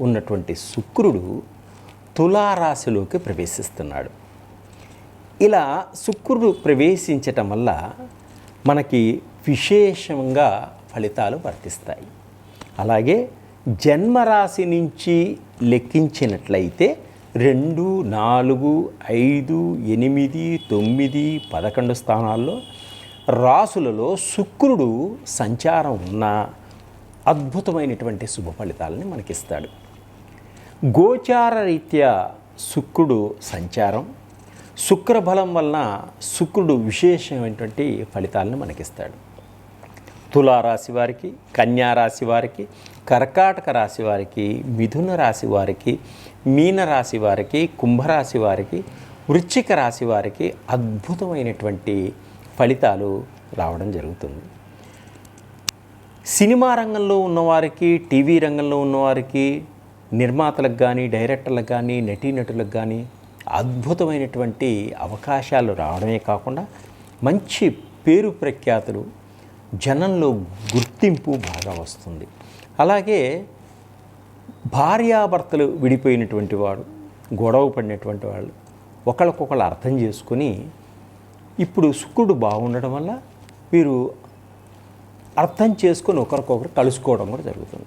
ఉన్నటువంటి శుక్రుడు తులారాశిలోకి ప్రవేశిస్తున్నాడు. ఇలా శుక్రుడు ప్రవేశించటం వల్ల మనకి విశేషంగా ఫలితాలు వర్తిస్తాయి. అలాగే జన్మరాశి నుంచి లెక్కించినట్లయితే రెండు నాలుగు ఐదు ఎనిమిది తొమ్మిది పదకొండు స్థానాల్లో రాసులలో శుక్రుడు సంచారం ఉన్న అద్భుతమైనటువంటి శుభ ఫలితాలని మనకిస్తాడు. గోచార రీత్యా శుక్రుడు సంచారం. శుక్రబలం వలన శుక్రుడు విశేషమైనటువంటి ఫలితాలను మనకిస్తాడు. తులారాశి వారికి కన్యా రాశి వారికి కర్కాటక రాశి వారికి మిథున రాశి వారికి మీన రాశి వారికి కుంభరాశి వారికి వృశ్చిక రాశి వారికి అద్భుతమైనటువంటి ఫలితాలు రావడం జరుగుతుంది. సినిమా రంగంలో ఉన్నవారికి టీవీ రంగంలో ఉన్నవారికి నిర్మాతలకు కానీ డైరెక్టర్లకు కానీ నటీనటులకు కానీ అద్భుతమైనటువంటి అవకాశాలు రావడమే కాకుండా మంచి పేరు ప్రఖ్యాతులు జనంలో గుర్తింపు బాగా వస్తుంది. అలాగే భార్యాభర్తలు విడిపోయినటువంటి వాడు గొడవ పడినటువంటి వాళ్ళు ఒకళ్ళకొకళ్ళు అర్థం చేసుకొని ఇప్పుడు శుక్రుడు బాగుండడం వల్ల వీరు అర్థం చేసుకొని ఒకరికొకరు కలుసుకోవడం కూడా జరుగుతుంది.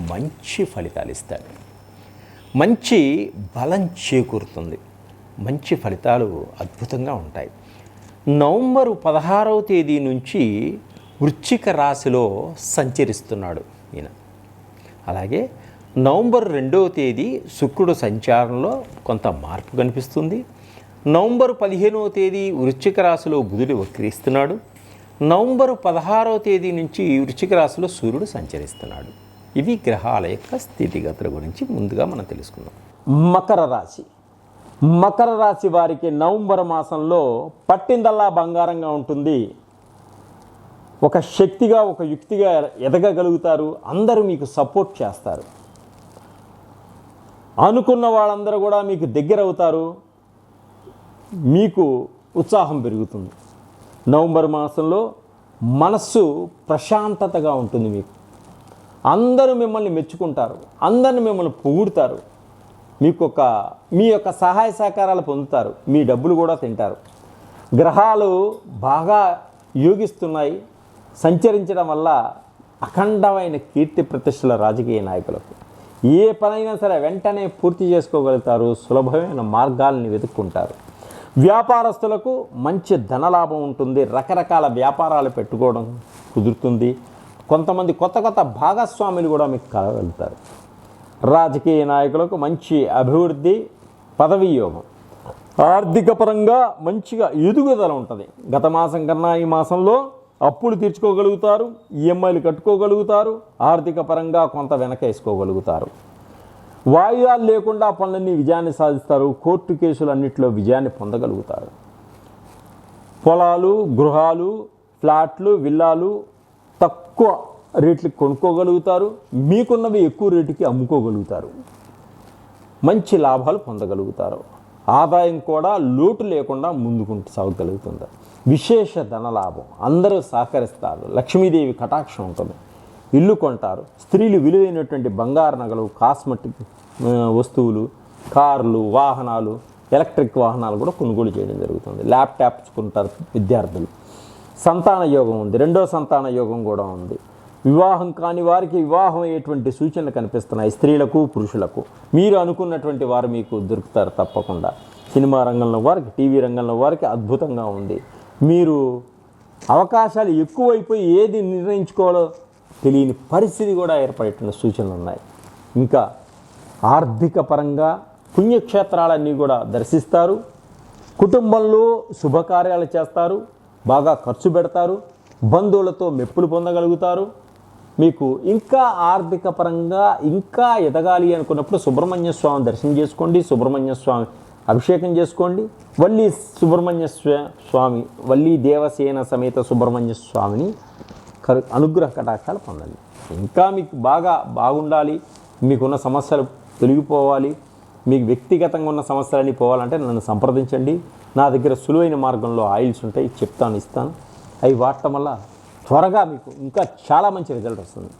మంచి ఫలితాలు ఇస్తాడు మంచి బలం చేకూరుతుంది. మంచి ఫలితాలు అద్భుతంగా ఉంటాయి. నవంబరు పదహారవ తేదీ నుంచి వృశ్చిక రాశిలో సంచరిస్తున్నాడు ఈయన. అలాగే నవంబర్ రెండవ తేదీ శుక్రుడు సంచారంలో కొంత మార్పు కనిపిస్తుంది. నవంబర్ పదిహేనవ తేదీ వృశ్చిక రాశిలో బుధుడు వక్రీస్తున్నాడు. నవంబరు పదహారవ తేదీ నుంచి వృశ్చిక రాశిలో సూర్యుడు సంచరిస్తున్నాడు. ఇవి గ్రహాల యొక్క స్థితిగతుల గురించి ముందుగా మనం తెలుసుకుందాం. మకర రాశి. మకర రాశి వారికి నవంబర్ మాసంలో పట్టిందల్లా బంగారంగా ఉంటుంది. ఒక శక్తిగా ఒక యుక్తిగా ఎదగగలుగుతారు. అందరూ మీకు సపోర్ట్ చేస్తారు. అనుకున్న వాళ్ళందరూ కూడా మీకు దగ్గర అవుతారు. మీకు ఉత్సాహం పెరుగుతుంది. నవంబర్ మాసంలో మనస్సు ప్రశాంతతగా ఉంటుంది మీకు. అందరూ మిమ్మల్ని మెచ్చుకుంటారు అందరిని మిమ్మల్ని పొగుడుతారు మీకు ఒక మీ యొక్క సహాయ సహకారాలు పొందుతారు మీ డబ్బులు కూడా తింటారు. గ్రహాలు బాగా యోగిస్తున్నాయి సంచరించడం వల్ల అఖండమైన కీర్తి ప్రతిష్టల రాజకీయ నాయకులకు. ఏ పనైనా సరే వెంటనే పూర్తి చేసుకోగలుగుతారు సులభమైన మార్గాల్ని వెతుక్కుంటారు. వ్యాపారస్తులకు మంచి ధనలాభం ఉంటుంది రకరకాల వ్యాపారాలు పెట్టుకోవడం కుదురుతుంది. కొంతమంది కొత్త కొత్త భాగస్వాములు కూడా మీకు కలగలుగుతారు. రాజకీయ నాయకులకు మంచి అభివృద్ధి పదవీ యోగం. ఆర్థిక పరంగా మంచిగా ఎదుగుదల ఉంటుంది. గత మాసం కన్నా ఈ మాసంలో అప్పులు తీర్చుకోగలుగుతారు ఈఎంఐలు కట్టుకోగలుగుతారు ఆర్థిక పరంగా కొంత వెనకేసుకోగలుగుతారు. వాయిదాలు లేకుండా పనులన్నీ విజయాన్ని సాధిస్తారు కోర్టు కేసులు అన్నింటిలో విజయాన్ని పొందగలుగుతారు. పొలాలు గృహాలు ఫ్లాట్లు విల్లాలు తక్కువ రేట్లకు కొనుక్కోగలుగుతారు. మీకున్నవి ఎక్కువ రేటుకి అమ్ముకోగలుగుతారు. మంచి లాభాలు పొందగలుగుతారు. ఆదాయం కూడా లోటు లేకుండా ముందుకు సాగగలుగుతుంది. విశేష ధనలాభం అందరూ సహకరిస్తారు. లక్ష్మీదేవి కటాక్షం ఉంటుంది. ఇల్లు కొంటారు. స్త్రీలు విలువైనటువంటి బంగారు నగలు కాస్మెటిక్ వస్తువులు కార్లు వాహనాలు ఎలక్ట్రిక్ వాహనాలు కూడా కొనుగోలు చేయడం జరుగుతుంది. ల్యాప్టాప్స్ కొంటారు విద్యార్థులు. సంతాన యోగం ఉంది. రెండో సంతాన యోగం కూడా ఉంది. వివాహం కాని వారికి వివాహం అయ్యేటువంటి సూచనలు కనిపిస్తున్నాయి స్త్రీలకు పురుషులకు. మీరు అనుకున్నటువంటి వారు మీకు దొరుకుతారు తప్పకుండా. సినిమా రంగంలో వారికి టీవీ రంగంలో వారికి అద్భుతంగా ఉంది. మీరు అవకాశాలు ఎక్కువైపోయి ఏది నిర్ణయించుకోవాలో తెలియని పరిస్థితి కూడా ఏర్పడేటువంటి సూచనలు ఉన్నాయి. ఇంకా ఆర్థిక పరంగా పుణ్యక్షేత్రాలన్నీ కూడా దర్శిస్తారు. కుటుంబంలో శుభకార్యాలు చేస్తారు. బాగా ఖర్చు పెడతారు బంధువులతో మెప్పులు పొందగలుగుతారు. మీకు ఇంకా ఆర్థిక పరంగా ఇంకా ఎదగాలి అనుకున్నప్పుడు సుబ్రహ్మణ్య స్వామి దర్శనం చేసుకోండి సుబ్రహ్మణ్య స్వామి అభిషేకం చేసుకోండి. వల్లి సుబ్రహ్మణ్య స్వామి వల్లి దేవసేన సమేత సుబ్రహ్మణ్య స్వామిని అనుగ్రహ కటాక్షాలు పొందండి. ఇంకా మీకు బాగా బాగుండాలి మీకున్న సమస్యలు తొలగిపోవాలి మీకు వ్యక్తిగతంగా ఉన్న సమస్యలన్నీ పోవాలంటే నన్ను సంప్రదించండి. నా దగ్గర సులువైన మార్గంలో ఆయిల్స్ ఉంటాయి చెప్తాను ఇస్తాను. అవి వాడటం వల్ల త్వరగా మీకు ఇంకా చాలా మంచి రిజల్ట్ వస్తుంది.